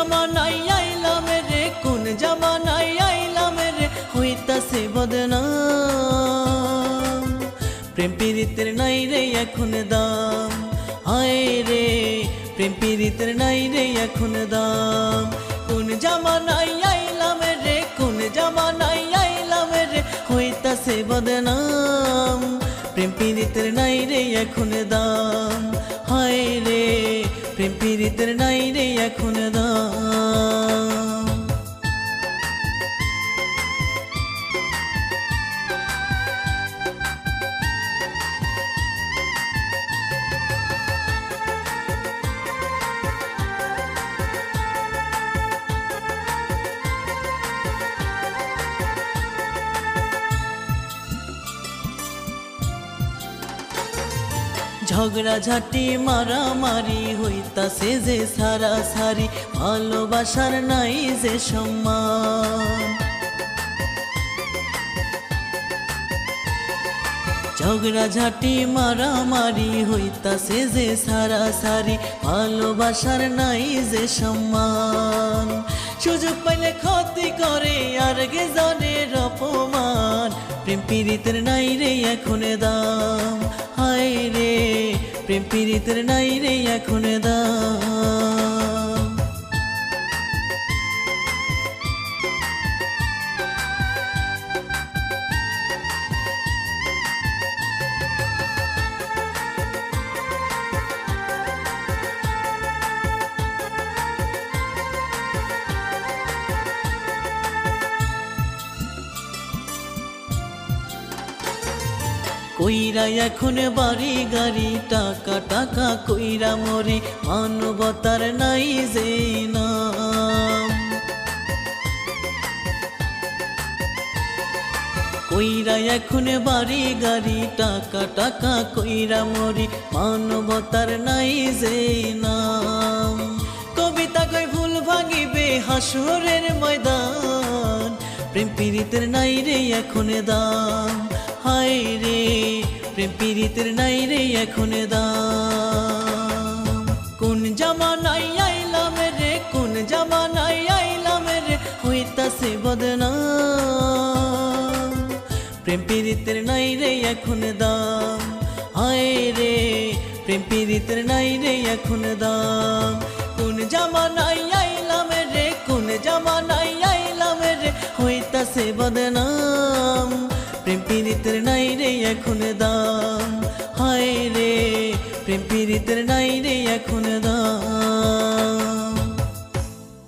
জামানাই আইলাম রে, কোন জামানাই আইলাম রে, হইতাছে বদনাম। প্রেম পীড়িতের নাই রে এখন দাম। হায় রে, প্রেম পীড়িতের নাই রে এখন দাম। কোন জামানাই আইলাম রে, কোন জামানাই আইলাম রে, হইতাছে বদনাম। প্রেম পীড়িতের নাই রে এখন দাম। প্রেম পীড়িতের নাই রে এখন দাম। ঝগড়া, ঝাঁটি, মারামারি হইতাছে যে সারা সারি। ভালোবাসার নাই যে সম্মান। ঝগড়া, ঝাঁটি, মারামারি হইতাছে যে সারা সারি। ভালোবাসার নাই যে সম্মান। সুযোগ পাইলে ক্ষতি করে আর গে জনের অপমান। প্রেম পীড়িতের নাই রে এখন দাম। প্রেম পীড়িতের নাই রে এখন দাম। কইরা এখন বাড়ি গাড়ি, টাকা টাকা কইরা মরে। মানবতার নাই যে নাম। কইরা এখন বাড়ি গাড়ি, টাকা টাকা কইরা মরি। মানবতার নাই যে নাম। কবিতা কই ভুল ভাঙিবে হাসরের ময়দান। প্রেম পীড়িতের নাই রে এখন দাম। হায় রে, প্রেম পীড়িতের নাই রে এখন দাম। কোন জামানাই আইলাম রে, কোন জামানাই আইলাম রে, হইতাছে বদনাম। প্রেম পীড়িতের নাই রে এখন দাম। হায় রে, প্রেম পীড়িতের নাই রে এখন দাম। কোন জামানাই আইলাম রে, কোন জামানাই আইলাম রে, হইতাছে প্রেম পীড়িতের নাই রে এখন দাম। হায় রে প্রেম পীড়িতের নাই রে এখন দাম।